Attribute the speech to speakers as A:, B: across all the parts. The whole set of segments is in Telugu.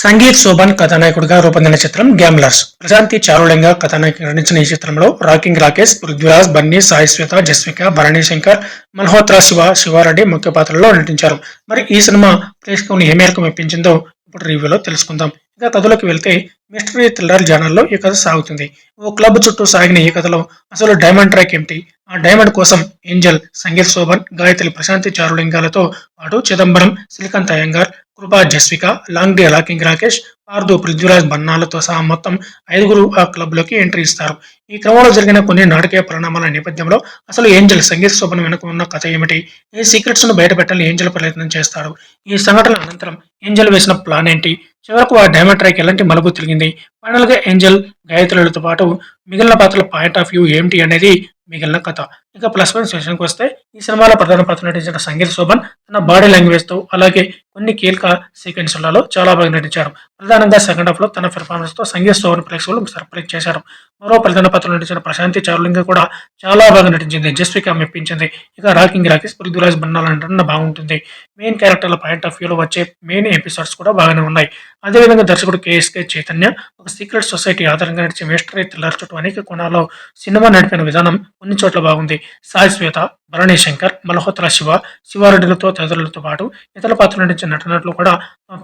A: సంగీత్ శోభన్ కథానాయకుడిగా రూపొందిన చిత్రం గ్యామ్లర్స్. ప్రశాంతి చారులింగ కథానాయకుడు నటించిన ఈ చిత్రంలో రాకింగ్ రాకేష్ పృథ్వీరాజ్ బన్నీ సాయి శ్వేత జస్విక భరణి శంకర్ మల్హోత్రా శివ శివారెడ్డి ముఖ్య పాత్రల్లో నటించారు. మరి ఈ సినిమా ప్రేక్షకులను ఏ మేరకు మెప్పించిందో ఇప్పుడు రివ్యూలో తెలుసుకుందాం. ఇక కథలోకి వెళ్తే మిస్టరీ థ్రిల్లర్ జానర్లో ఈ కథ సాగుతుంది. ఓ క్లబ్ చుట్టూ సాగిన ఈ కథలో అసలు డైమండ్ ట్రాక్ ఏమిటి? ఆ డైమండ్ కోసం ఏంజల్ సంగీత్ శోభన్ గాయత్రి ప్రశాంతి చారులింగాలతో పాటు Chidambaram Srikanth Iyengar Kripa Jaswika long day rocking Rakesh Pardhu Prithviraj బన్నాలతో సహా మొత్తం ఐదుగురు ఆ క్లబ్లోకి ఎంట్రీ ఇస్తారు. ఈ క్రమంలో జరిగిన కొన్ని నాటకీయ పరిణామాల నేపథ్యంలో అసలు ఏంజల్ సంగీత శోభన వెనుక ఉన్న కథ ఏమిటి? ఈ సీక్రెట్స్ను బయటపెట్టాలని ఏంజల్ ప్రయత్నం చేస్తాడు? ఈ సంఘటన అనంతరం ఏంజల్ వేసిన ప్లాన్ ఏంటి? చివరకు ఆ డైమండ్ ట్రాక్ ఎలాంటి మలుపు తిరిగింది? ఫైనల్గా ఏంజల్ గాయత్రులతో పాటు మిగిలిన పాత్రల పాయింట్ ఆఫ్ వ్యూ ఏమిటి అనేది మిగిలిన కథ. ఇక ప్లస్ వన్ సెషన్కి వస్తే ఈ సినిమాలో ప్రధాన పాత్ర నటించిన సంగీత శోభన్ తన బాడీ లాంగ్వేజ్తో అలాగే కొన్ని కీలక సీక్వెన్స్లలో చాలా బాగా నటించారు. ప్రధానంగా సెకండ్ హాఫ్లో తన పెర్ఫార్మెన్స్తో సంగీత శోభన్ ప్రేక్షకులు సర్ప్రైజ్ చేశారు. మరో ప్రధాన పాత్రలో నటించిన ప్రశాంతి చారులింగ కూడా చాలా బాగా నటించింది. జస్విక మెప్పించింది. ఇక రాకింగ్ రాకేష్ పృథ్వీరాజ్ బన్నాల బాగుంటుంది మెయిన్ క్యారెక్టర్ల పాయింట్ ఆఫ్ వ్యూలో వచ్చే మెయిన్ ఎపిసోడ్స్ కూడా బాగానే ఉన్నాయి. అదేవిధంగా దర్శకుడు కేఎస్కే చైతన్య ఒక సీక్రెట్ సొసైటీ ఆధారంగా నడిచే మిస్టరీ థ్రిల్లర్ చుట్టూ అనేక కోణాల్లో సినిమా నడిపిన విధానం కొన్ని చోట్ల బాగుంది. సాయి శ్వేత భరణి శంకర్ మల్హోత్రా శివ శివారెడ్డిలతో తదితరులతో పాటు ఇతర పాత్రలు నటించిన నటనట్లు కూడా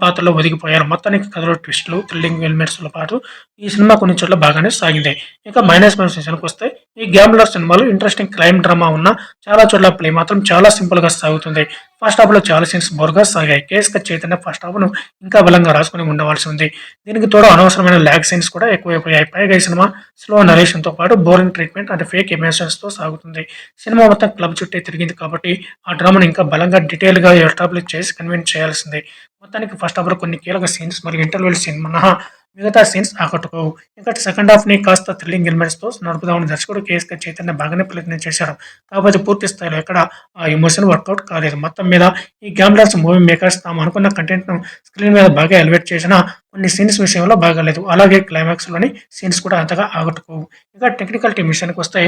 A: పాత్రలో ఒదిగిపోయారు. మొత్తానికి కథలో ట్విస్టులు థ్రిల్లింగ్ ఎలిమెంట్స్తో పాటు ఈ సినిమా కొన్ని చోట్ల బాగానే సాగింది. ఇంకా మైనస్ మైనస్ విషయానికి వస్తే ఈ గ్యాంబ్లర్ సినిమాలో ఇంట్రెస్టింగ్ క్రైమ్ డ్రామా ఉన్న చాలా చోట్ల ప్లే మాత్రం చాలా సింపుల్గా సాగుతుంది. ఫస్ట్ హాఫ్లో చాలా సీన్స్ బోర్గా సాగాయి. కేఎస్కే చైతన్య ఫస్ట్ హాఫ్ను ఇంకా బలంగా రాసుకుని ఉండవలసి ఉంది. దీనికి తోడు అనవసరమైన ల్యాగ్ సీన్స్ కూడా ఎక్కువైపోయాయి. పైగా ఈ సినిమా స్లో నరేషన్తో పాటు బోరింగ్ ట్రీట్మెంట్ అంటే ఫేక్ ఎమోషన్స్తో సాగుతుంది. సినిమా మొత్తం క్లబ్ చుట్టే తిరిగింది కాబట్టి ఆ డ్రామాను ఇంకా బలంగా డీటెయిల్గా ఎస్టాబ్లిష్ చేసి కన్విన్స్ చేయాల్సిందే. మొత్తానికి ఫస్ట్ హాఫ్లో కొన్ని కీలక సీన్స్ మరియు ఇంటర్వెల్ సీన్ మినహా మిగతా సీన్స్ ఆకట్టుకోవు. ఇంకా సెకండ్ హాఫ్ని కాస్త థ్రిల్లింగ్ ఎలిమెంట్స్తో నడుపుదామని దర్శకుడు కేఎస్కే చైతన్య బాగానే ప్రయత్నం చేశారు కాకపోతే పూర్తి స్థాయిలో ఎక్కడ ఆ ఎమోషన్ వర్కౌట్ కాలేదు. మొత్తం మీద ఈ గ్యామ్లర్స్ మూవీ మేకర్స్ తాము అనుకున్న కంటెంట్ను స్క్రీన్ మీద బాగా ఎలివేట్ చేసిన కొన్ని సీన్స్ విషయంలో బాగాలేదు. అలాగే క్లైమాక్స్లోని సీన్స్ కూడా అంతగా ఆకట్టుకోవు. ఇంకా టెక్నికల్ టీం విషయానికి వస్తే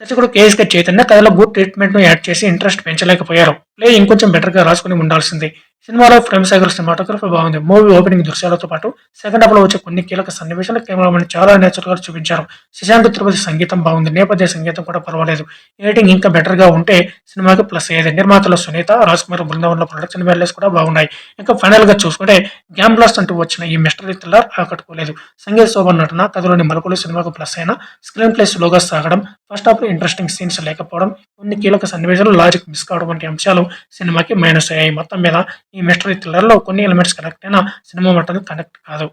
A: దర్శకుడు కేఎస్కే చైతన్య కథలో గుడ్ ట్రీట్మెంట్ను యాడ్ చేసి ఇంట్రెస్ట్ పెంచలేకపోయారు. ప్లే ఇంకొంచెం బెటర్గా రాసుకుని ఉండాల్సింది. సినిమాలో ఫ్రేమ్ సైకిల్ సినిమాటోగ్రఫీ బాగుంది. మూవీ ఓపెనింగ్ దృశ్యాలతో పాటు సెకండ్ హాఫ్లో వచ్చే కొన్ని కీలక సన్నివేశాలు కెమెరామెన్ చాలా నేచురల్గా చూపించారు. శశాంక్ తిరుపతి సంగీతం బాగుంది. నేపథ్య సంగీతం కూడా పర్వాలేదు. ఎడిటింగ్ ఇంకా బెటర్గా ఉంటే సినిమాకి ప్లస్ అయ్యేది. నిర్మాతలు సునీత రాజ్ కుమార్ బృందావనంలో ప్రొడక్షన్ వాల్యూస్ కూడా బాగున్నాయి. ఇంకా ఫైనల్గా చూసుకుంటే గ్యామ్ బ్లాస్ట్ అంటూ వచ్చిన ఈ మిస్టరీ థ్రిల్లర్ ఆకట్టుకోలేదు. సంగీత శోభన్ నటన కథలోని మలుపులు సినిమాకు ప్లస్ అయినా స్క్రీన్ ప్లే స్లోగా సాగడం ఫస్ట్ హాఫ్ ఇంట్రెస్టింగ్ సీన్స్ లేకపోవడం కొన్ని కీలక సన్నివేశాలు లాజిక్ మిస్ కావడం వంటి అంశాలు సినిమాకి మైనస్ అయ్యాయి. మొత్తం మీద ఈ మిస్టరీ థ్రిల్లర్లో కొన్ని ఎలిమెంట్స్ కనెక్ట్ అయినా సినిమా మట్టం కనెక్ట్ కాదు.